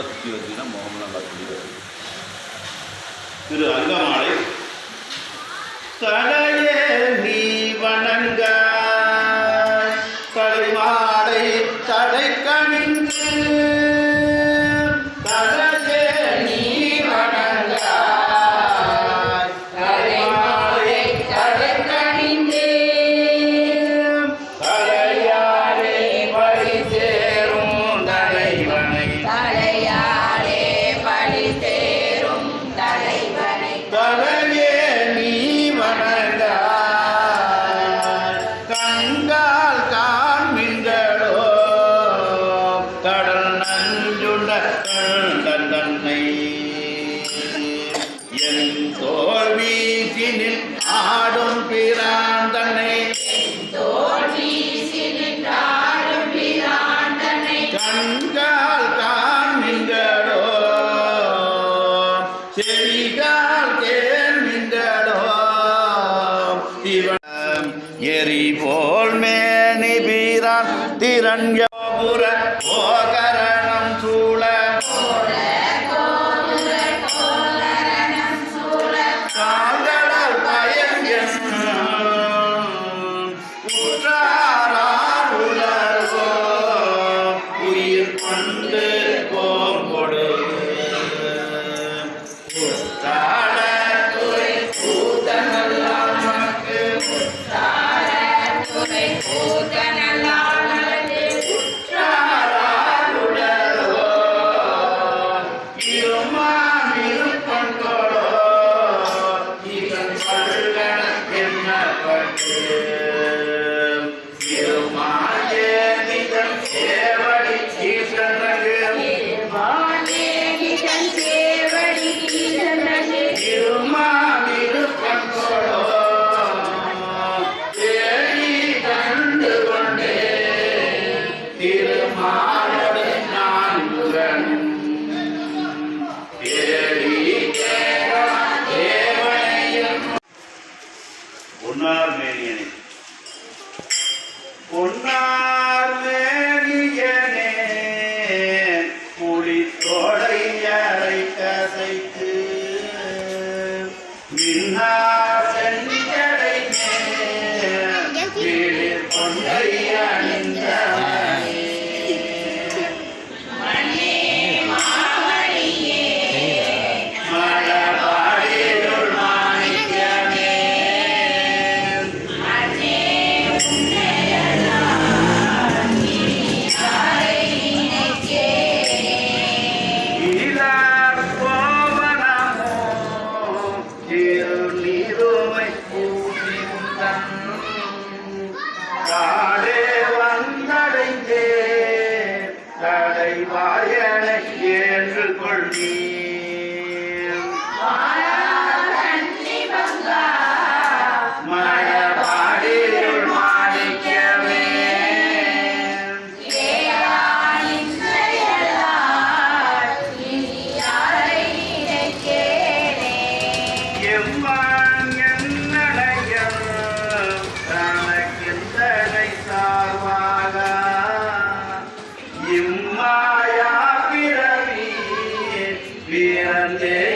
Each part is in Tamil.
நல்லா சுற்றி வந்தீங்கன்னா முகம் நல்லா தெளிவாக திரு அங்கமாலை தலையே நீ வணங்க தலைமாலை தலை கணிந்து தன் கோபுர கோகரணம் சூழ. துள்ளி கோடை அழைத்த மின்னா grande.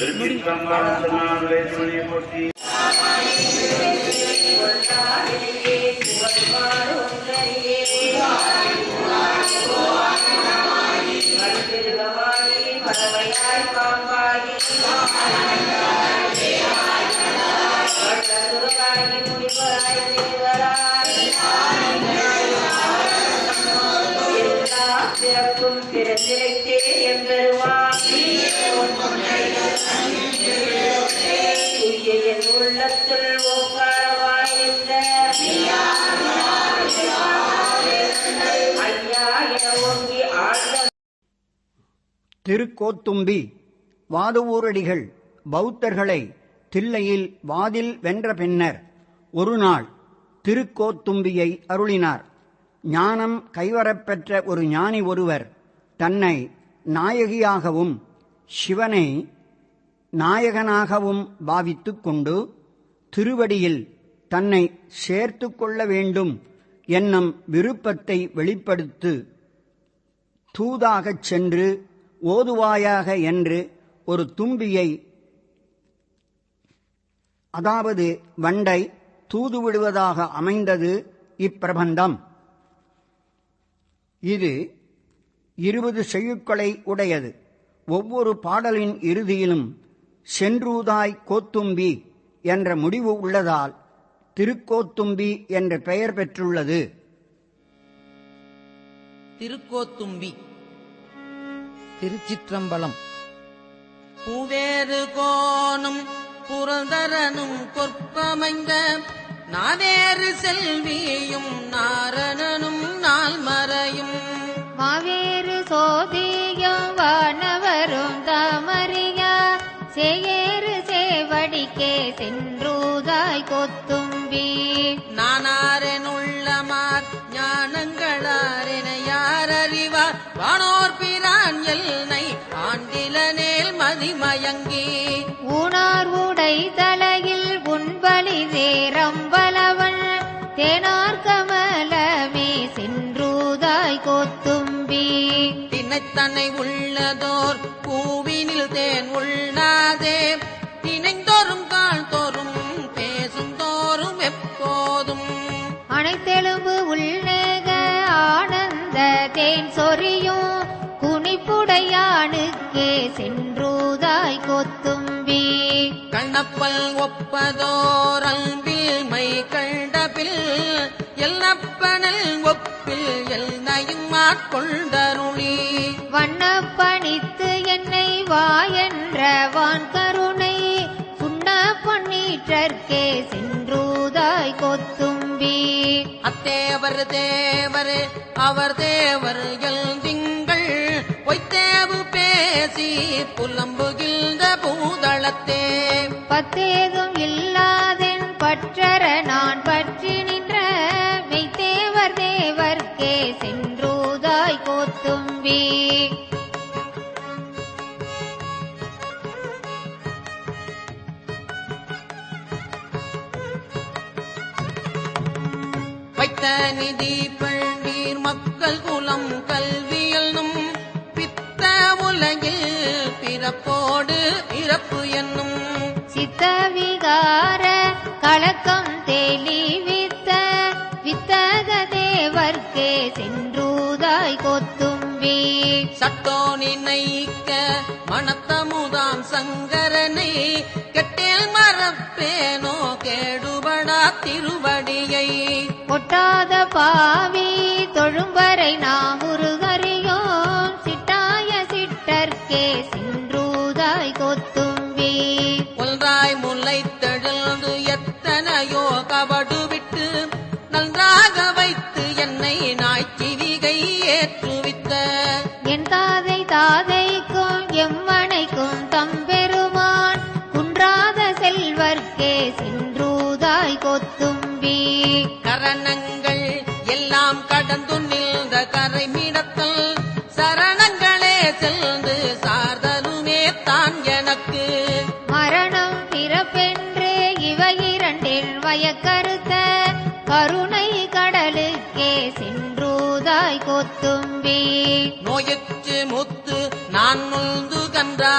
திருச்சிற்றம்பலம் துணை திருக்கோத்தும்பி வாதுவூரடிகள் பௌத்தர்களை தில்லையில் வாதில் வென்ற பின்னர் ஒரு நாள் திருக்கோத்தும்பியை அருளினார். ஞானம் கைவரப்பெற்ற ஒரு ஞானி ஒருவர் தன்னை நாயகியாகவும் சிவனை நாயகனாகவும் பாவித்துக் கொண்டு திருவடியில் தன்னை சேர்த்து கொள்ள வேண்டும் என்னும் விருப்பத்தை வெளிப்படுத்து. தூதாகச் சென்று ஓதுவாயாக என்று ஒரு தும்பியை அதாவது வண்டை தூதுவிடுவதாக அமைந்தது இப்பிரபந்தம். இது இருபது செய்யுட்களை உடையது. ஒவ்வொரு பாடலின் இறுதியிலும் சென்றூதாய் கோத்தும்பி என்ற முடிவு உள்ளதால் திருக்கோத்தும்பி என்ற பெயர் பெற்றுள்ளது. திருக்கோத்தும்பி. திருச்சிற்றம்பலம். பூவேறு கோணும் புரந்தரனும் கொற்பமைந்த நாவேறு செல்வியும் நாரணனும் நால்மறையும். மாவேறு சென்றூதாய் கொத்தும்பி நானாரன் உள்ளமார் ஞானங்களாரென யார் அறிவார் வானோர் பிரான் எல்லை ஆண்டில நேல் மதிமயங்கி. ஊனார் உடை தலையில் உண்பலி சேரம்பலவன் தேனார் கமலமே சென்றூதாய் கொத்தும்பி தினத்தனை உள்ளதோர் பூவினில் தேன் உள்ள சென்றூதாய் கொத்தும்பி. கண்ணப்பல் ஒப்பதோர் அன்பில் மை கண்டபில் எல்லப்பனல் ஒப்பில் எல்லையும் ஆட்கொண்டருளி. வண்ணப்பணித்து என்னை வா என்ற வான் கருணை சுண்ண பொன்னீற்றற்கே சென்றூதாய் கொத்தும்பி. அத்தேவர் தேவர் அவர் தேவர் எல் பொய்த்தேவு பேசி புலம்புகின்ற பூதளத்தே. பத்தேதும் இறப்பு என்னும் சித்த விகார கலக்கம் தெளிவித்த வித்தக தேவர்க்கே சென்றூதாய் கொத்தும்பி சட்டோ நினைக்க மனத்தமுதாம் சங்கரனை கெட்டேல் மறப்பேனோ கேடுபடா திருவடியை. ஒட்டாத பாவி தொழும்பரை நாம் கொத்தும்பி கரணங்கள் எல்லாம் கடந்து நின்ற கரைமிடத்தல் சரணங்களே சென்று சார்தலுமே தான் எனக்கு. மரணம் பிறப்பென்று இவை இரண்டில் வயக்கருத்த கருணை கடலுக்கே சென்றூதாய் கொத்தும்பி. நோயுற்று முத்து நான் நொந்து கன்றா